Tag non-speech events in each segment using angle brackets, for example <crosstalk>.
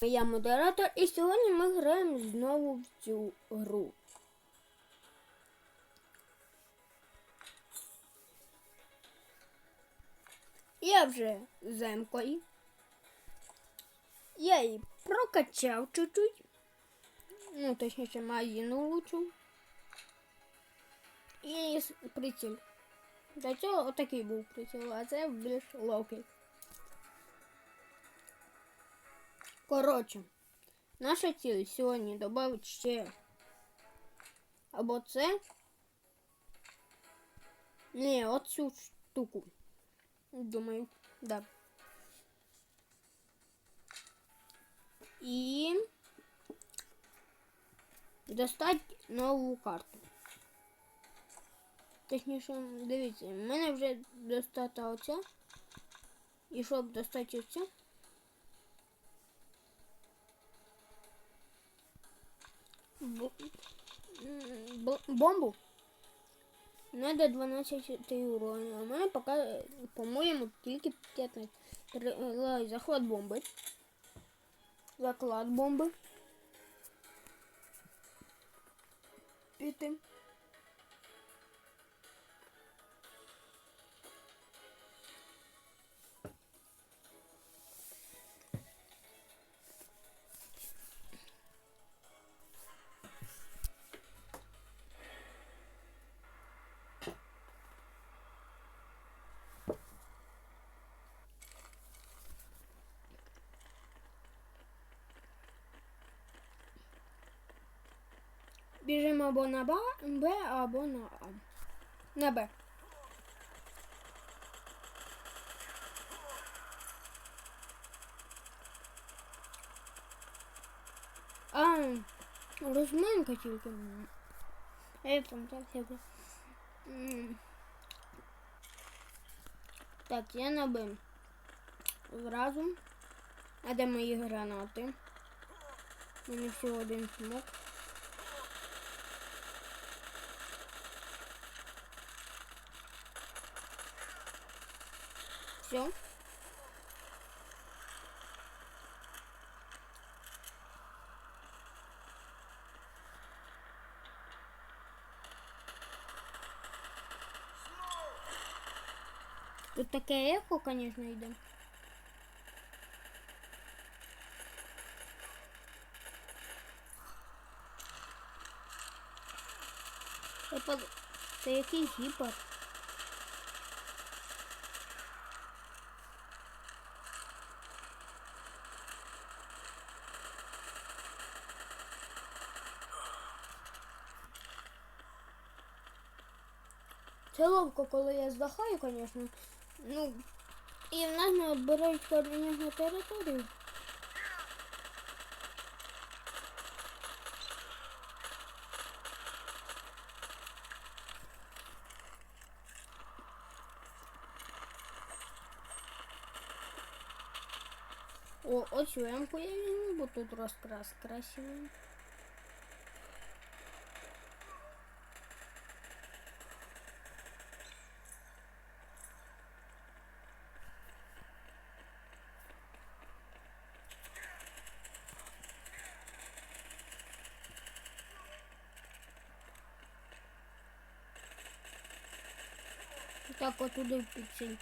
Я модератор, і сьогодні ми граємо знову в цю гру. Я вже з емкою. Я її прокачав чуть-чуть. Ну, точніше, малину лучу. І приціл. До цього отакий був приціл, а це більш ловкий. Коротше, наша ціль сьогодні додати ще або це. Ні, оцю штуку. Думаю, да. І достати нову карту. Точніше, дивіться, в мене вже достата оця. І щоб достати оцю. Бомбу. Надо 12 урона. А у мене пока, по-моєму, тільки 15. Захват бомби. Заклад бомби. Піти. Біжимо або на Б, Б або на А. На Б. А, розминка тільки. Я там так себе. Так, я на Б. Зразу. А де мої гранати? У мене всього один смок. Все. Тут таке ехо, конечно, йде. Це який гіпер? Це ловко, коли я здахаю, звісно. Ну, і в нас не відбирають коріння територію. О, оцю ямку я візьму, бо тут розкрас красивий. Так, отуди в піцель.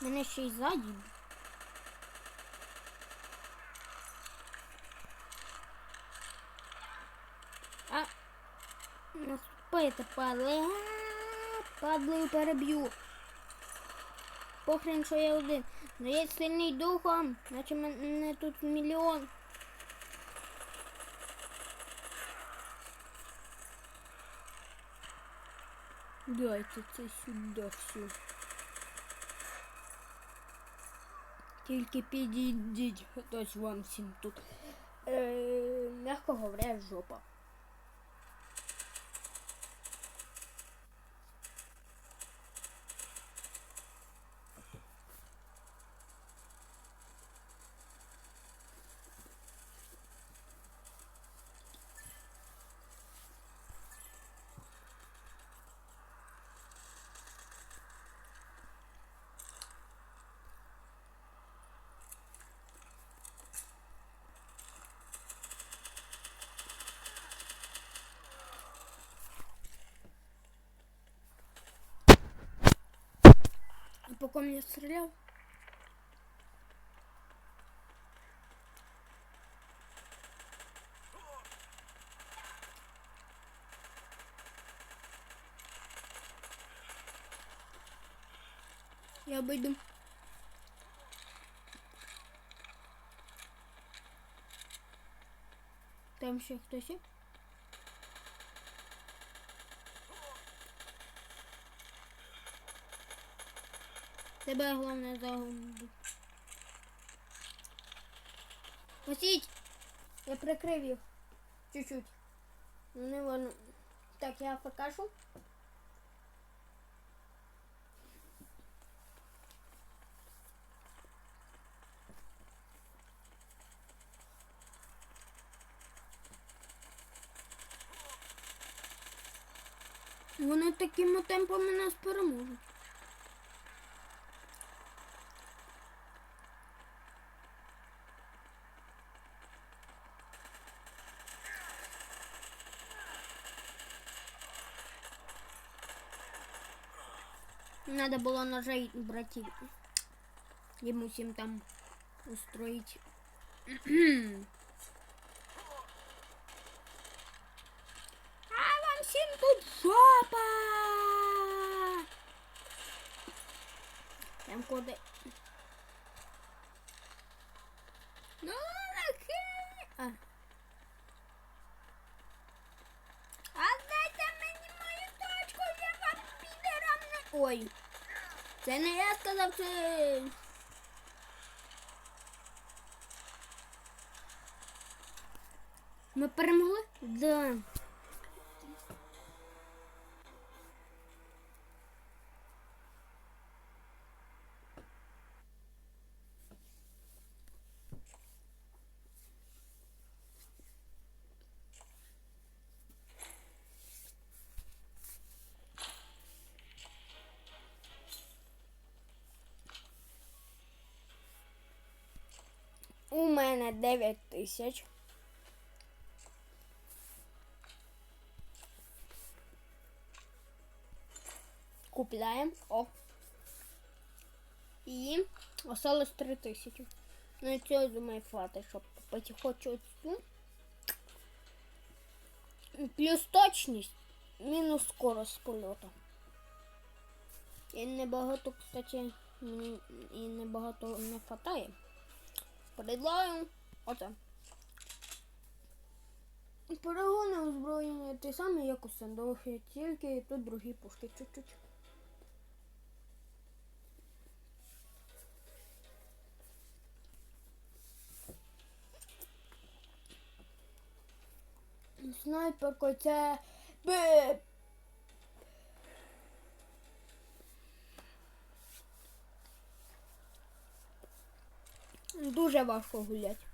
Мене ще й ззаді. А наступайте, падли. А, Падлою переб'ю. Похрен, що я один. Но я сильний духом, наче мене тут мільйон. Дайте це сюди все. Тільки підійдіть хтось вам всім тут. Е, м'яко говоря, жопа. По ком стріляв? Я обойду. Там ще хтось Тебе головне загубити. Посіть! Я прикрив їх. Чуть-чуть. Не воно. Так, я покажу. Вони такими темпами нас переможуть. Надо было ножей братьев. Ему мусим там устроить. <clears throat> А вам всем тут жопа! Там коды. Це не я сказав, це... Ми перемогли? Да. Мене 9 тисяч. Купляємо. О. І осталось 3 тисячі. Ну і цього, думаю, хватить, щоб купити хоч оцю. Плюс точність, мінус скорость польоту. І небагато, кстати, і небагато не хватає. Предлагаю оце. Перегони озброєння ті самі, як у стендофі, тільки тут другі пушки чуть-чуть. Снайперко це Дуже важко гуляти.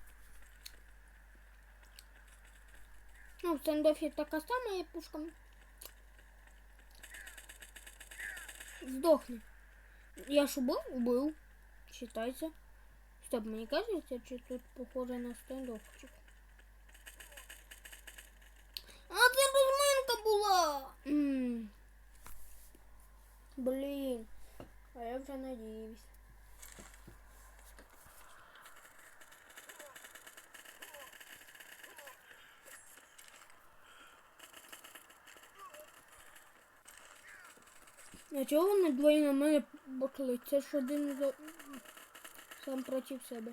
Ну, в стендофі така сама є пушка. Здохни. Я ж убив? Убив. Считайте. Стоп, мені кажеться, чи тут похоже на стендофчик. А це розминка була. М. Блін. А я вже надіюсь. А чого вони двоє на мене бокли? Це ж один за... сам проти себе.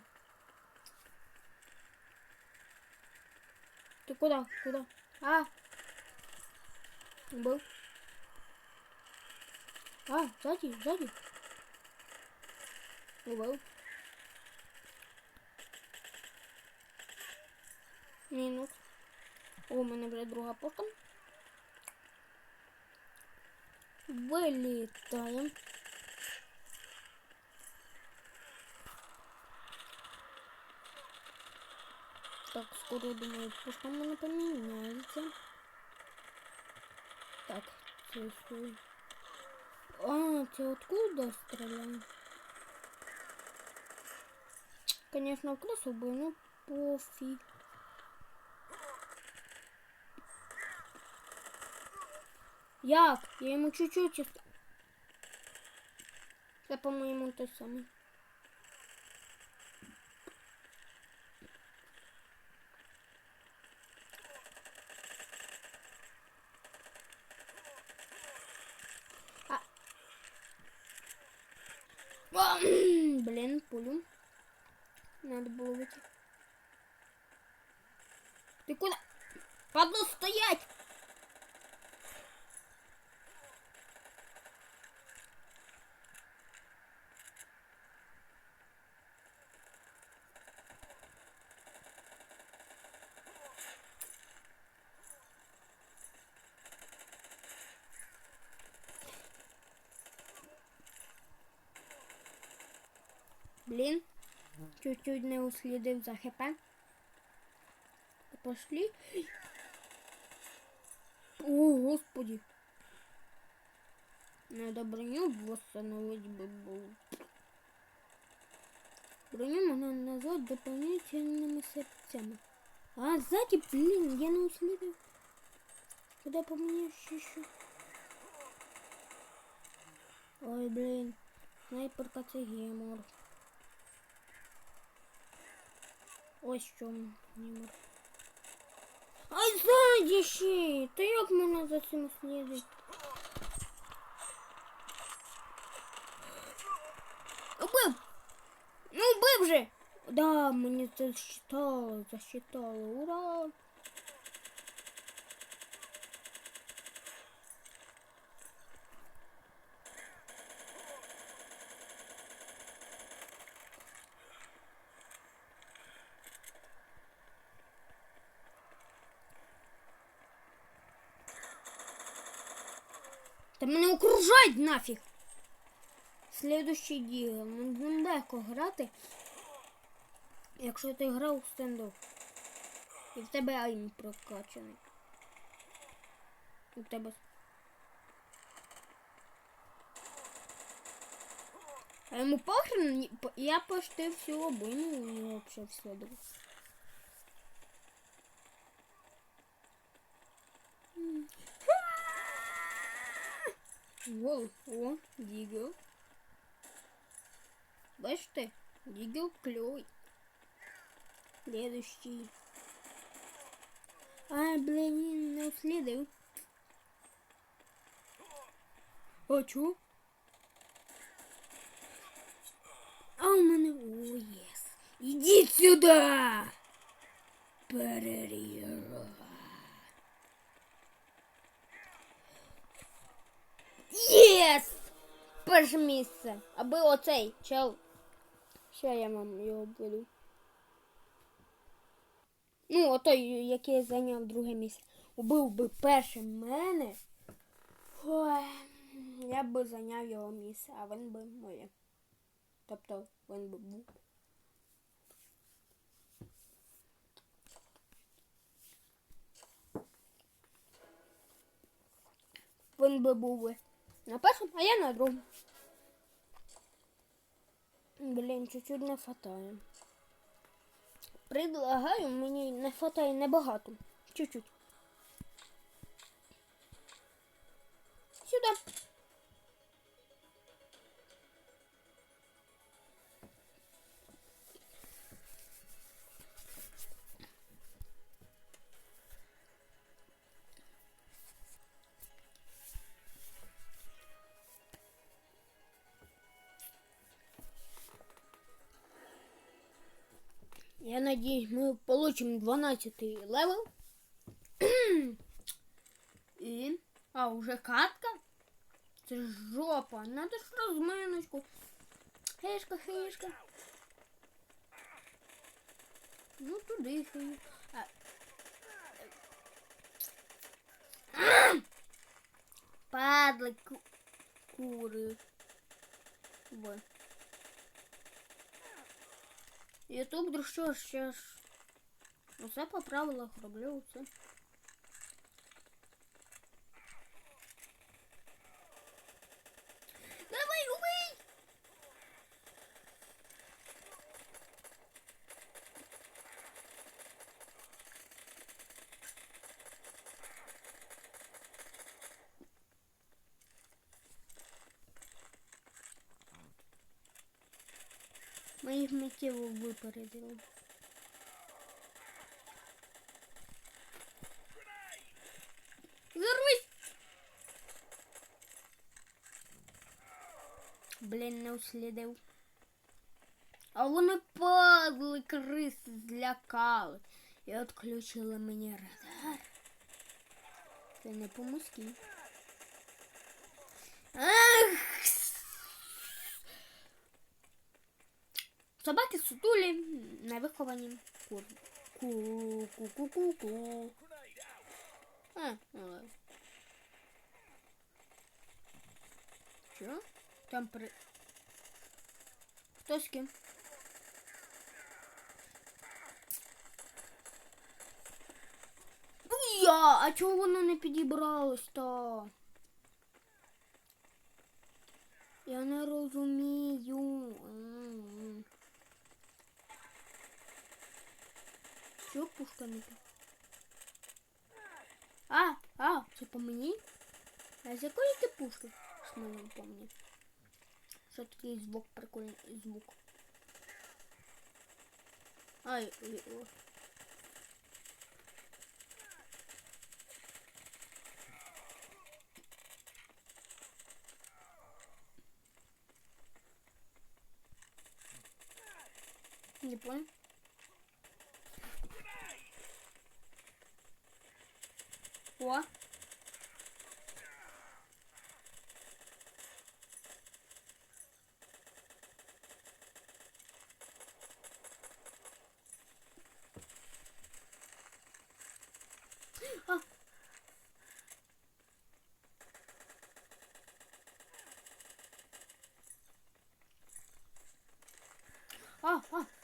Ти куди? Куди? А! Был. А, сзади, сзади. Убил. Мінус. О, у мене вже друга пушка. Вилітаємо. Так, скоро, думаю, пушка в мене поміняється. Так, це свій. А, це откуда стріляє? Конечно, в красу бы, ну пофиг. Як? Я йому чуть-чуть. ост- Це, по-моєму, той самий. А. А, Блін, пулю. Надо було вийти. Ти куди? Падло стоять! Блін, чуть-чуть не услідив за хп. Пошли. О, господи. Надо броню восстановить бы было. Броню можно назвать дополнительными сердцами. А, сзади, блин, я не уследил. Куда по мне еще? Ой, блин. Снайперка це гемор. Ось чому гемор. Ай, ззаді ще! Та як мене за цим слідить? Убив! Ну убив же! Да, мені це засчитало, засчитало, ура! Та окружають нафіг. Слідущий діл. Нам легко грати. Якщо ти грав у стендоп. І в тебе айн прокачаний. У тебе. А йому похрен, я почти всю обойму у нього вообще все Воу, о, дігл. Бачите, дігл кльовий. Следующий. Ай, блин, не услідив. А чо? А у мене... О, єс. Ідіть сюди! Переріра. Єс! Перше місце. Аби оцей чел. Ще я вам його буду. Ну, отой, який зайняв друге місце. Убив би перше мене. Ой, я би зайняв його місце, а він би моє. Тобто він би був. Він би був би на першому, а я на другому. Блін, чуть-чуть не хватає. Предлагаю, мені не хватає небагато. Чуть-чуть. Сюди. Надеюсь, мы получим 12 левел. И... А, уже катка? Ж жопа. Надо ж розминочку. Хешка, хешка. Ну, туди хей. А... Падли ку... кури. Вот. Ютуб, друг, що ж, ж. Усе по правилах роблю все. Миттєво випередили. Зарвись! Блін, не услідив. А вони падли, криси злякали. І відключили мені радар. Це не по-музьки. Ах! Собаки сутулі, невиховані. Кур. Ку-ку-ку-ку-ку. А, ну. Що? Там при... Хто з ким? Я, а чого воно не підібралось то? Я не розумію. М-м. Чого пушка не під... А, а, це по мені? А з якої ти пушки? З мене помні. Що такий звук прикольний звук. Ай, ой, ой. Не понял. О. А. А, а. А.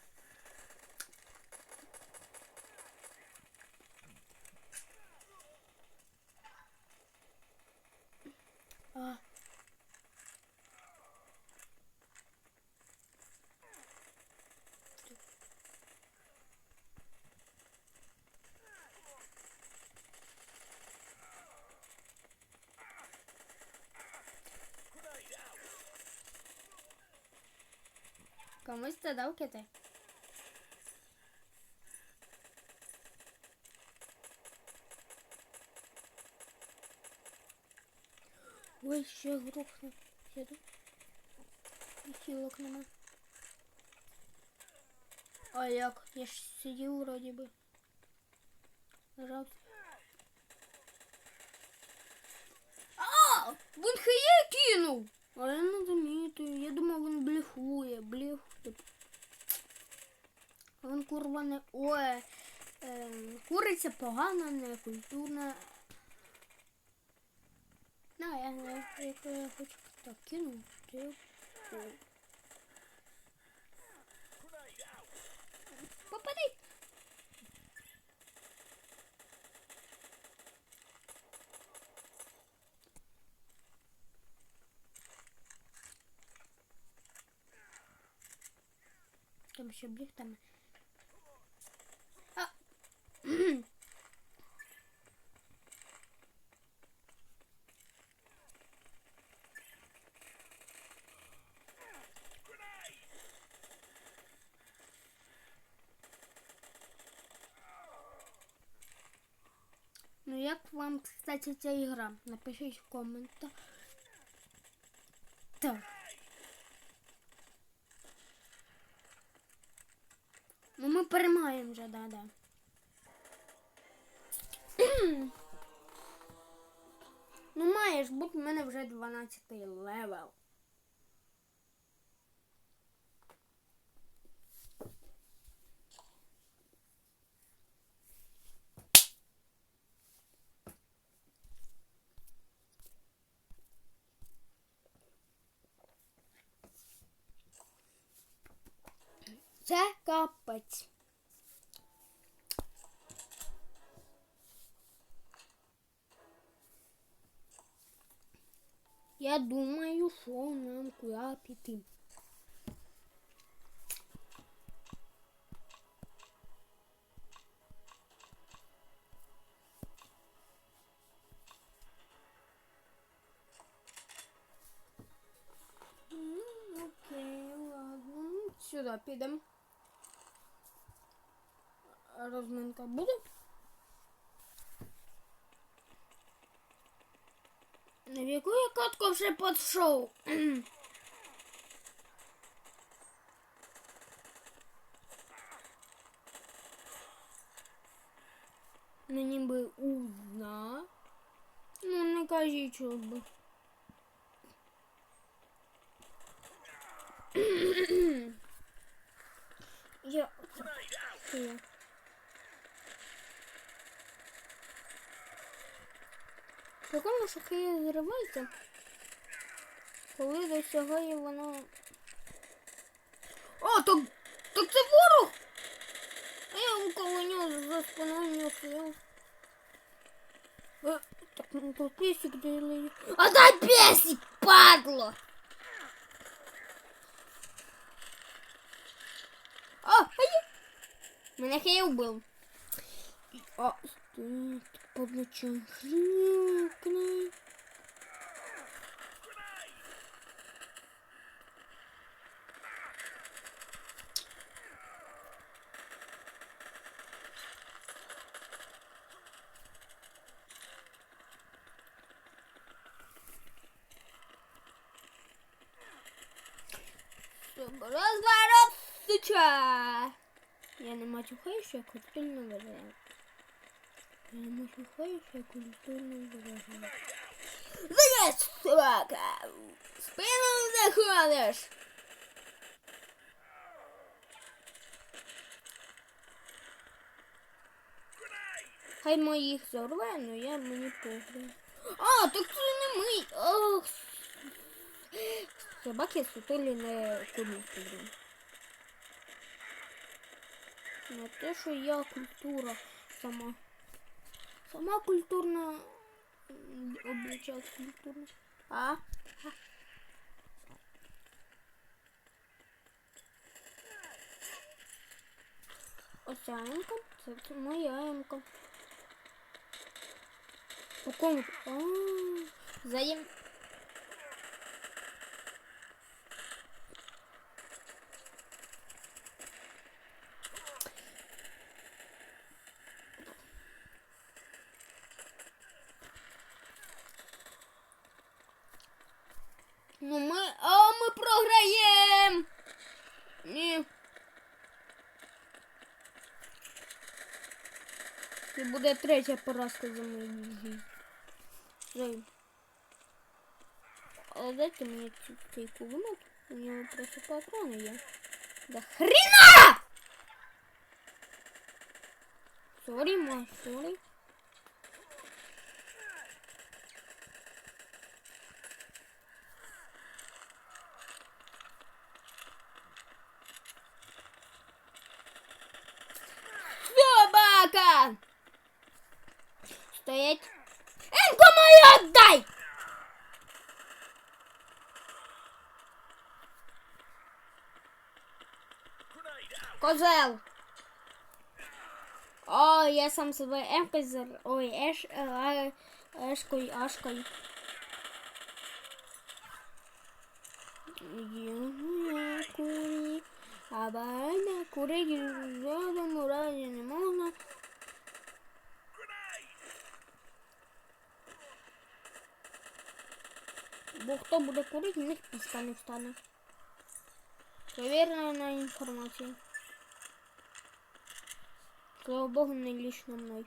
Комусь це дав кити? Ой, ще грохну. Сіду. І Хілок нема. А як? Я ж сидів вроді би. Нажав. А! Він хає кинув! А я не замітую. Я думав, він типу. А він курва не. Ой. Ем, куриця погана, не культурна. На, я знаю, як я хочу так кинув. Ти... Там ще там. А! Ну як вам, кстати, ця ігра? Напишіть в коментах. Так. Вже 12 левел. Це капець. Я думаю, що нам куди піти. Ну, сюди підемо. Розминка буде? На яку я катку вже підшов? Ну ніби узна. Ну, не кажіть, що би. Я. Це я. Прикольно, що хай зривається, коли досягає воно. О, так, так це ворог! А я у кого нього за спиною не стояв. Так, ну тут песик делает. А дай песик, падло! А, а я... Мене хей убив. А, стоит под ночем. Хрюкни. Розворот суча. Я не матюхаюся, я культурно виражаю. Я не матюхаюся, я культурно виражаю. Зараз, собака! Спину заходиш! Хай моїх зорве, но я мені пограю. А, так це не ми. Ох. Собаки сутулі не культурні. Не те, що я культура сама. Сама культурна м, обличать культурно. А? А? Оця емка, це, це моя емка. По кому? А, заєм. Ну ми. А ми програємо! Ні. Це буде третя поразка за. Жаль. Але дайте мені цю цей кулемет. У нього просто патрони є. Да хрена! Сорі, ма, сорі. Козел! О, я сам себе емкою зар... Ой, еш... е, а, Ешкою, Ашкою. Я курі, а баня курити в жодному разі не можна. Бо хто буде курити, в них піска не встане. Перевірена інформація. Слава Богу, не лично мною.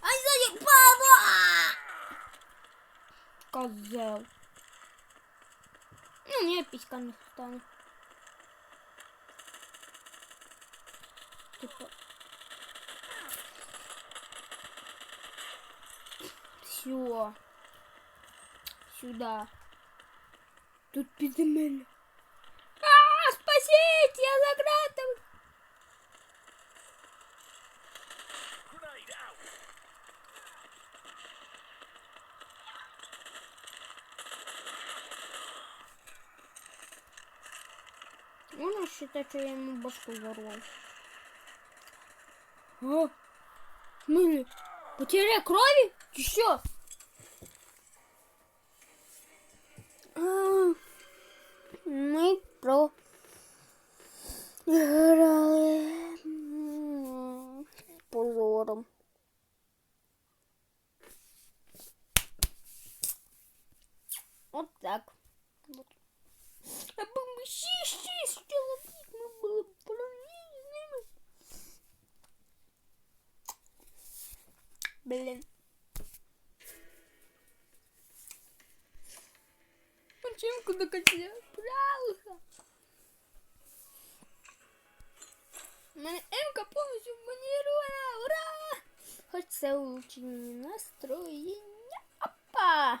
Ай, заебало! Козел. Ну, мне писька не стане. Типа. Все. Сюда. Тут. А, то, что я ему башку взорвал. А? Мыли. Потеря крови? Ты что? А, мы про играли позором. Вот так. Вот. А помощи, человек. Блін. Починку до кінця. Правильно. У мене М-ка повністю манірована. Ура! Хоч це улучшення настроєння. Опа!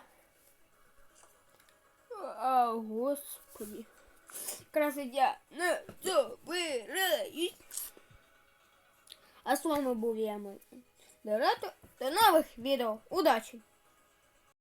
А, господи. Якраз я не забираюсь. А з вами був я, мой. До, нових відео. Удачі!